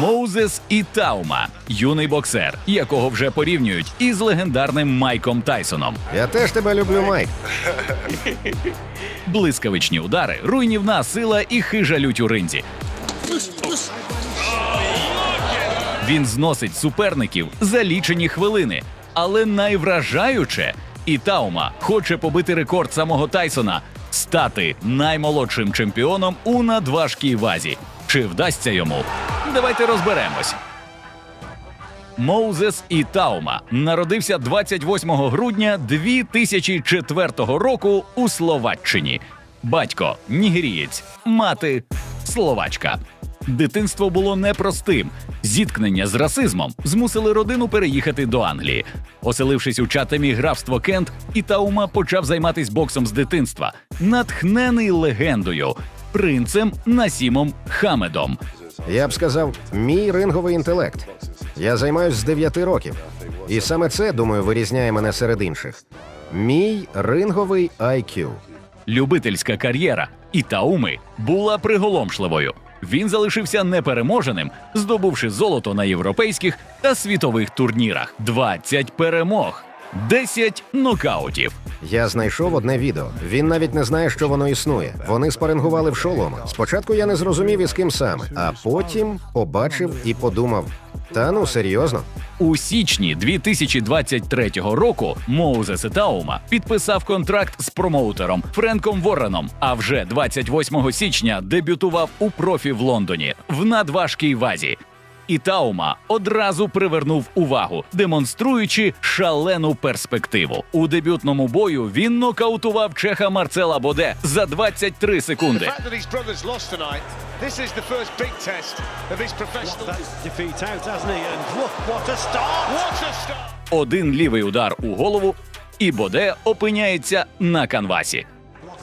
Моузес Ітаума, юний боксер, якого вже порівнюють із легендарним Майком Тайсоном. Я теж тебе люблю, Майк. Блискавичні удари, руйнівна сила і хижа лють у ринзі. Він зносить суперників за лічені хвилини. Але найвражаюче, Ітаума хоче побити рекорд самого Тайсона стати наймолодшим чемпіоном у надважкій вазі. Чи вдасться йому? Давайте розберемось. Моузес Ітаума народився 28 грудня 2004 року у Словаччині. Батько нігерієць, мати словачка. Дитинство було непростим. Зіткнення з расизмом змусили родину переїхати до Англії. Оселившись у чатемі графство Кент, Ітаума почав займатися боксом з дитинства, натхнений легендою, принцем Насімом Хамедом. Я б сказав, мій ринговий інтелект. Я займаюсь з 9 років. І саме це, думаю, вирізняє мене серед інших. Мій ринговий IQ. Любительська кар'єра Ітауми була приголомшливою. Він залишився непереможеним, здобувши золото на європейських та світових турнірах. 20 перемог, 10 нокаутів. Я знайшов одне відео. Він навіть не знає, що воно існує. Вони спарингували в шолома. Спочатку я не зрозумів із ким саме, а потім побачив і подумав: та ну серйозно. У січні 2023 року Моузес Ітаума підписав контракт з промоутером Френком Ворреном. А вже 28 січня дебютував у профі в Лондоні в надважкій вазі. Ітаума одразу привернув увагу, демонструючи шалену перспективу. У дебютному бою він нокаутував чеха Марцела Боде за 23 The секунди. fact that his brother's this is the first big test of his professional. that defeat out, hasn't he? And look what a start! What a start! Один лівий удар у голову, і Боде опиняється на канвасі.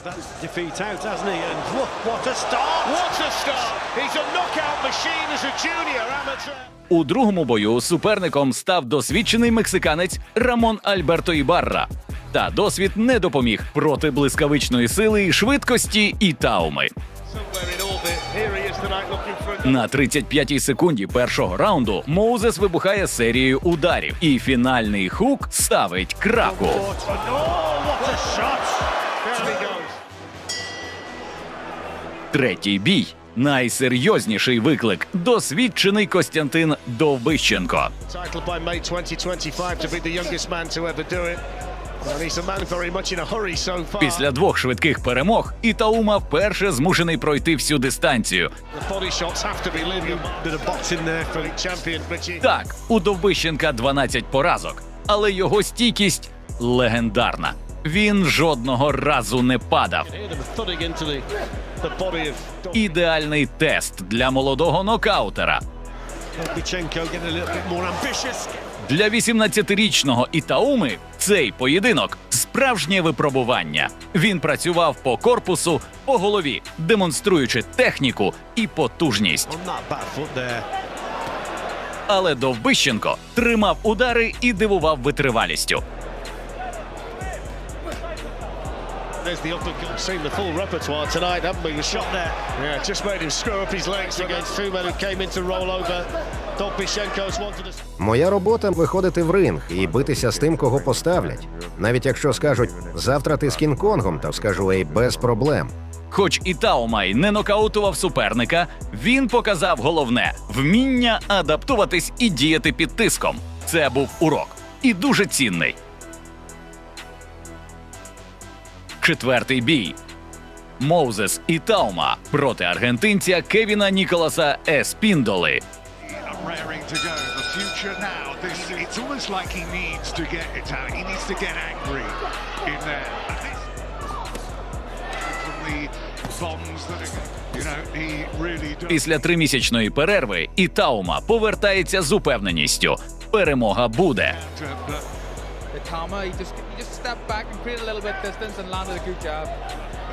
Look that defeat out, hasn't he? And look what a start! What a start! He's a knockout machine as a junior amateur. У другому бою суперником став досвідчений мексиканець Рамон Альберто Ібарра. Та досвід не допоміг проти блискавичної сили швидкості for a На 35-й секунді першого раунду Моузес вибухає серією ударів, і фінальний хук ставить крапку. Третій бій. Найсерйозніший виклик досвідчений Костянтин Довбищенко. Titled by May 2025 to be the youngest man to ever do it. And he's a man very much in a hurry so far. Після двох швидких перемог Ітаума вперше змушений пройти всю дистанцію. Так, у Довбищенка 12 поразок, але його стійкість легендарна. Він жодного разу не падав. Ідеальний тест для молодого нокаутера. Для 18-річного Ітауми цей поєдинок справжнє випробування. Він працював по корпусу, по голові, демонструючи техніку і потужність. Але Довбищенко тримав удари і дивував витривалістю. There's the uppercut. Seen the full repertoire tonight, haven't we? The shot there. Yeah, just made him screw up his legs against two men who came in to roll over. Моя робота виходити в ринг і битися з тим, кого поставлять. Навіть якщо скажуть завтра ти з Кінг-Конгом, то скажу ей без проблем. Хоч і Таумай не нокаутував суперника, він показав головне вміння адаптуватись і діяти під тиском. Це був урок і дуже цінний. Четвертий бій. Моузес і Таума проти аргентинця Кевіна Ніколаса Еспіндоли. Після тримісячної перерви Ітаума повертається з упевненістю. Перемога буде. But. He just he just stepped back and created a little bit of distance and landed a good jab.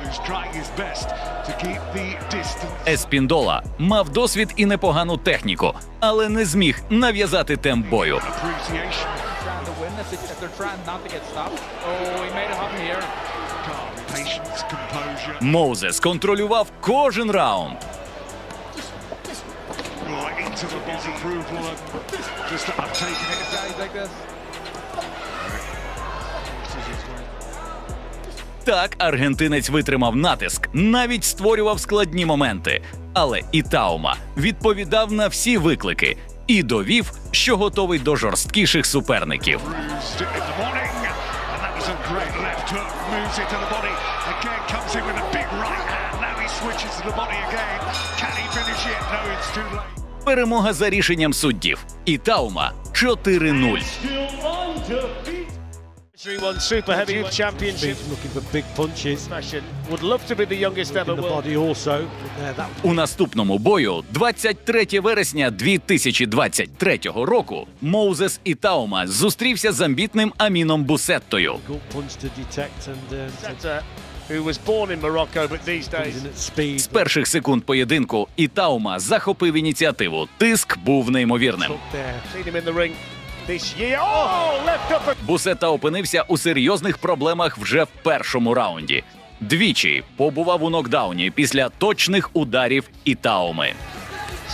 who's trying his best to keep the distance. Еспіндола мав досвід і непогану техніку, але не зміг нав'язати темп бою. Appreciation. Trying to win if, they, Так, аргентинець витримав натиск, навіть створював складні моменти. Але Ітаума відповідав на всі виклики і довів, що готовий до жорсткіших суперників. Perемога за рішенням суддів. Ітаума 4-0. Won super heavyweight championship. He's looking for big punches Smashing. Would love to be the youngest in ever the world. body also. There, that У наступному бою, 23 вересня 2023 року, Моузес Ітаума зустрівся з амбітним Аміном Бусеттою. good punch to detect and uh, in at speed. З перших секунд поєдинку Ітаума захопив ініціативу. Тиск був неймовірним. Бусета опинився у серйозних проблемах вже в першому раунді. Двічі побував у нокдауні після точних ударів Ітауми.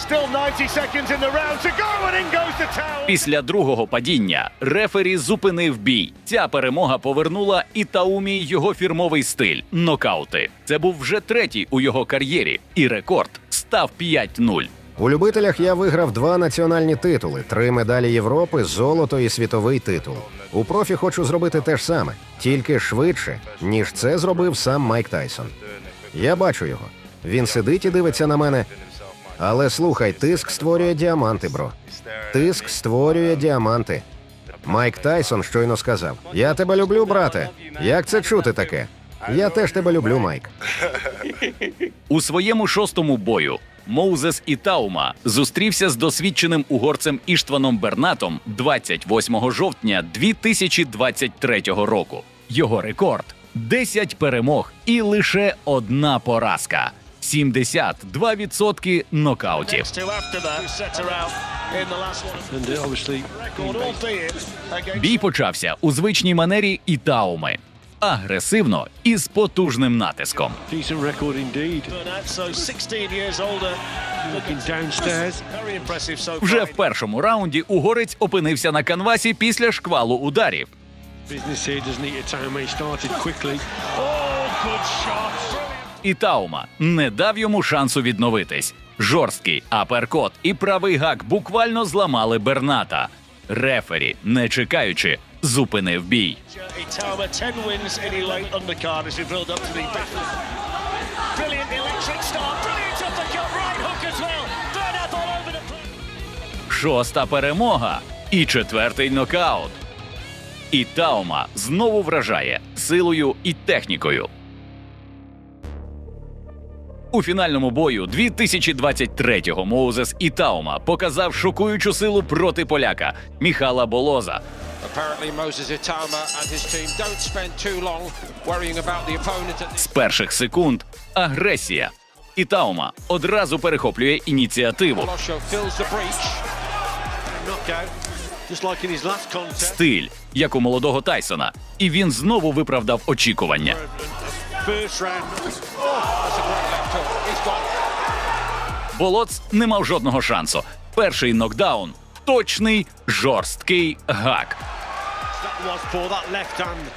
Still 90 seconds in the round to go, and in goes the towel. Після другого падіння рефері зупинив бій. Ця перемога повернула Ітаумі його фірмовий стиль нокаути. Це був вже третій у його кар'єрі, і рекорд став 5-0. У любителях я виграв два національні титули, три медалі Європи, золото і світовий титул. У профі хочу зробити те ж саме, тільки швидше, ніж це зробив сам Майк Тайсон. Я бачу його. Він сидить і дивиться на мене. Але слухай, тиск створює діаманти, бро. Тиск створює діаманти. Майк Тайсон щойно сказав: Я тебе люблю, брате. Як це чути таке? Я теж тебе люблю, Майк. У своєму шостому бою Моузес Ітаума зустрівся з досвідченим угорцем Іштваном Бернатом 28 жовтня 2023 року. Його рекорд 10 перемог і лише одна поразка. 72% нокаутів. Uh, Бій почався у звичній манері Ітауми. Агресивно і з потужним натиском. decent record indeed. Bernat, so 16 years older. Looking downstairs. Very impressive so Вже в першому раунді угорець опинився на канвасі після шквалу ударів. Oh. І Таума не дав йому шансу відновитись. Жорсткий аперкот і правий гак буквально зламали Берната. Рефері, не чекаючи, зупинив бій. Itama, 10 wins, any late undercard as we build up to the Brilliant electric start, brilliant uppercut, right hook as well. Bernat all over the place. Шоста перемога і четвертий нокаут. І Таума знову вражає силою і технікою. У фінальному бою 2023-го Моузес Ітаума показав шокуючу силу проти поляка Міхала Болоза. З перших секунд агресія. Ітаума одразу перехоплює ініціативу. Стиль, як у молодого Тайсона, і він знову виправдав очікування. Болоц не мав жодного шансу. Перший нокдаун точний жорсткий гак.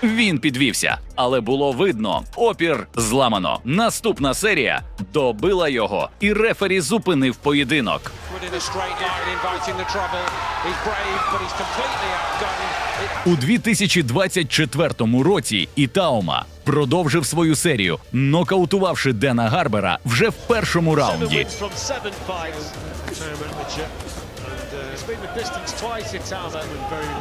Він підвівся, але було видно, опір зламано. Наступна серія добила його, і рефері зупинив поєдинок. У 2024 році Ітаума продовжив свою серію, нокаутувавши Дена Гарбера вже в першому раунді.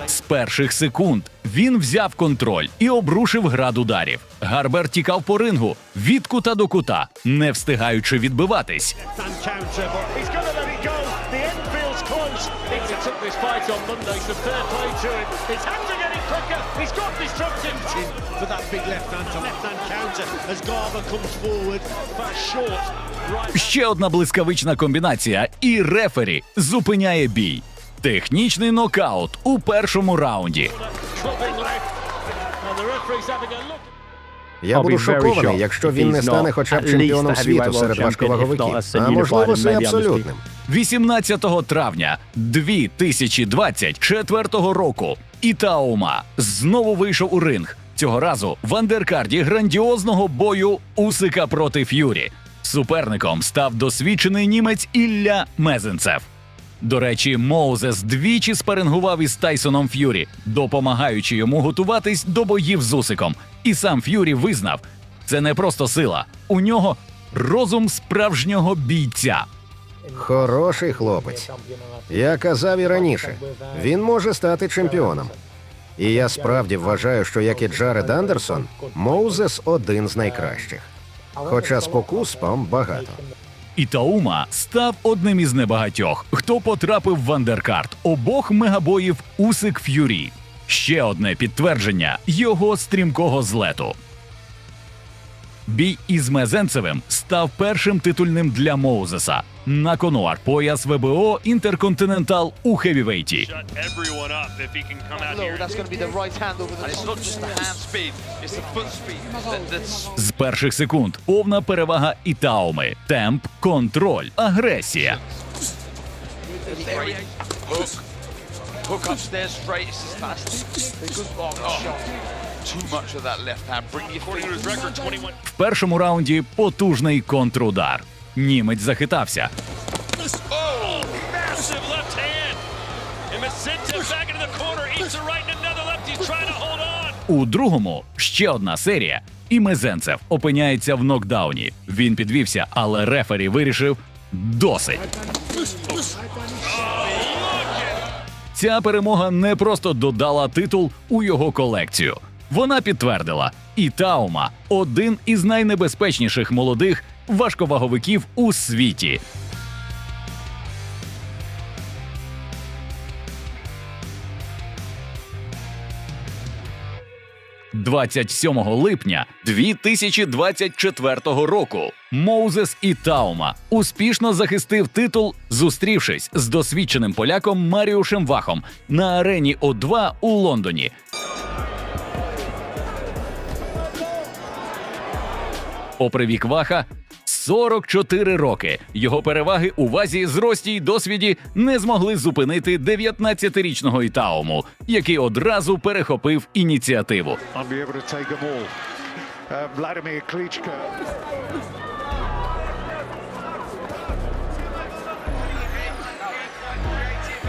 З перших секунд він взяв контроль і обрушив град ударів. Гарбер тікав по рингу від кута до кута, не встигаючи відбиватись. Ще одна блискавична комбінація, і рефері зупиняє бій. Технічний нокаут у першому раунді. Я буду шокований, якщо він не стане хоча б чемпіоном світу серед важковаговиків, а можливо, це абсолютним. 18 травня 2024 року Ітаума знову вийшов у ринг. Цього разу в андеркарді грандіозного бою Усика проти Ф'юрі. Суперником став досвідчений німець Ілля Мезенцев. До речі, Моузес двічі спарингував із Тайсоном Ф'юрі, допомагаючи йому готуватись до боїв з Усиком. І сам Ф'юрі визнав, це не просто сила, у нього розум справжнього бійця. Хороший хлопець. Я казав і раніше, він може стати чемпіоном. І я справді вважаю, що як і Джаред Андерсон, Моузес один з найкращих. Хоча спокус спам багато. Ітаума став одним із небагатьох, хто потрапив в андеркарт обох мегабоїв Усик Ф'юрі. Ще одне підтвердження його стрімкого злету. Бій із Мезенцевим став першим титульним для Моузеса. На конуар пояс ВБО Інтерконтинентал у хевівейті. З перших секунд повна перевага Ітауми, темп, контроль, агресія. Great. Hook. Hook upstairs straight, it's just fast. Oh, too much of that left hand. Bring your According to his feet. record, 21. В першому раунді потужний контрудар. Німець захитався. У другому ще одна серія, і Мезенцев опиняється в нокдауні. Він підвівся, але рефері вирішив досить. Ця перемога не просто додала титул у його колекцію. Вона підтвердила, Ітаума один із найнебезпечніших молодих важковаговиків у світі. – 27 липня 2024 року Моузес Ітаума успішно захистив титул, зустрівшись з досвідченим поляком Маріушем Вахом на арені О2 у Лондоні. Попри вік Ваха 44 роки. Його переваги у вазі, зрості й досвіді не змогли зупинити 19-річного Ітауму, який одразу перехопив ініціативу. Them all.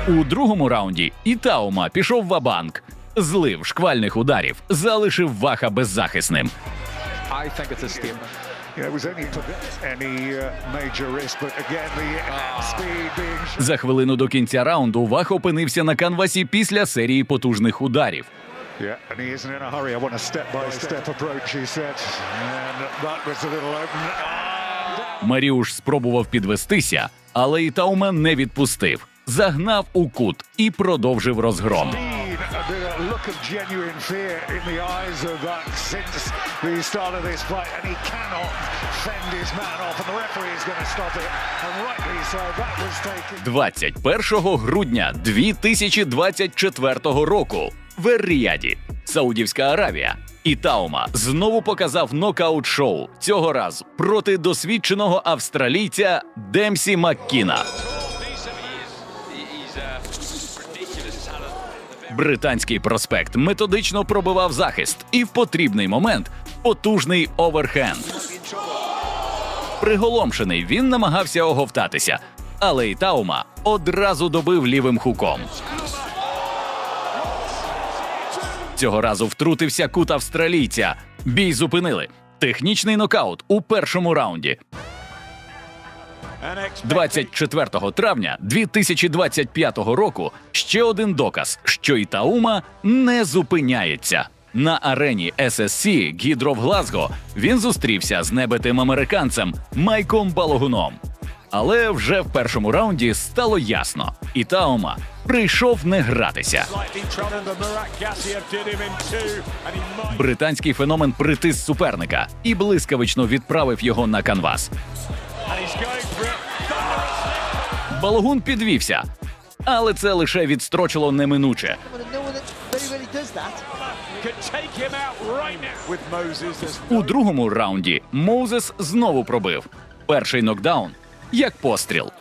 Uh. У другому раунді Ітаума пішов ва-банк, злив шквальних ударів, залишив Ваха беззахисним. I think it's a statement. Yeah, it was only for any uh, major risk, but again, the uh, speed being За хвилину до кінця раунду Вах опинився на канвасі після серії потужних ударів. Yeah, and he isn't in a hurry. I want a step-by-step approach, he said. And that was a little open. Ah, Маріуш спробував підвестися, але Ітаума не відпустив, загнав у кут і продовжив розгром. Look of genuine fear in the eyes of that since the start of this fight, and he cannot fend his man off, and the referee is going to stop it, and rightly so. That was taken. 21 грудня 2024 року в Ер-Ріяді, Саудівська Аравія. Ітаума знову показав нокаут-шоу цього разу проти досвідченого австралійця Демсі Маккіна. Британський проспект методично пробивав захист і в потрібний момент потужний оверхенд. Приголомшений він намагався оговтатися, але Ітаума одразу добив лівим хуком. Цього разу втрутився кут австралійця. Бій зупинили. Технічний нокаут у першому раунді. 24 травня 2025 року ще один доказ, що Ітаума не зупиняється. На арені SSC Гідро в Глазго він зустрівся з небитим американцем Майком Балогуном. Але вже в першому раунді стало ясно: Ітаума прийшов не гратися. Британський феномен притис суперника і блискавично відправив його на канвас. Балогун підвівся, але це лише відстрочило неминуче. У другому раунді Моузес знову пробив. Перший нокдаун як постріл.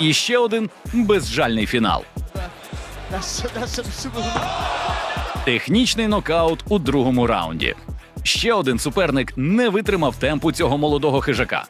І ще один безжальний фінал. Технічний нокаут у другому раунді. Ще один суперник не витримав темпу цього молодого хижака.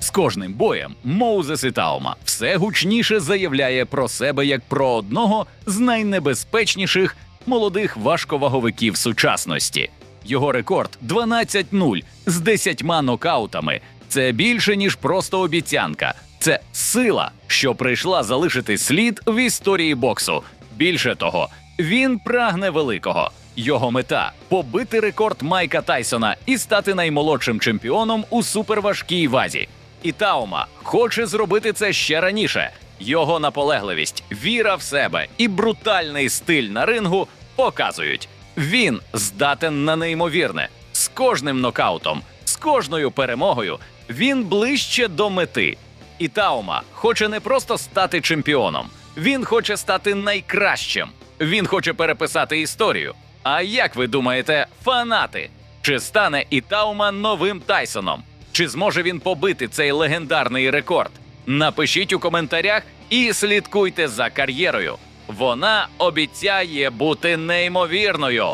З кожним боєм Моузес і Таума все гучніше заявляє про себе як про одного з найнебезпечніших молодих важковаговиків сучасності. Його рекорд 12-0 з 10 нокаутами. Це більше ніж просто обіцянка. Це сила, що прийшла залишити слід в історії боксу. Більше того, він прагне великого. Його мета побити рекорд Майка Тайсона і стати наймолодшим чемпіоном у суперважкій вазі. І Таума хоче зробити це ще раніше. Його наполегливість, віра в себе і брутальний стиль на рингу показують. Він здатен на неймовірне. З кожним нокаутом, з кожною перемогою він ближче до мети. І Таума хоче не просто стати чемпіоном, він хоче стати найкращим. Він хоче переписати історію. А як ви думаєте, фанати? Чи стане Ітаума новим Тайсоном? Чи зможе він побити цей легендарний рекорд? Напишіть у коментарях і слідкуйте за кар'єрою. Вона обіцяє бути неймовірною.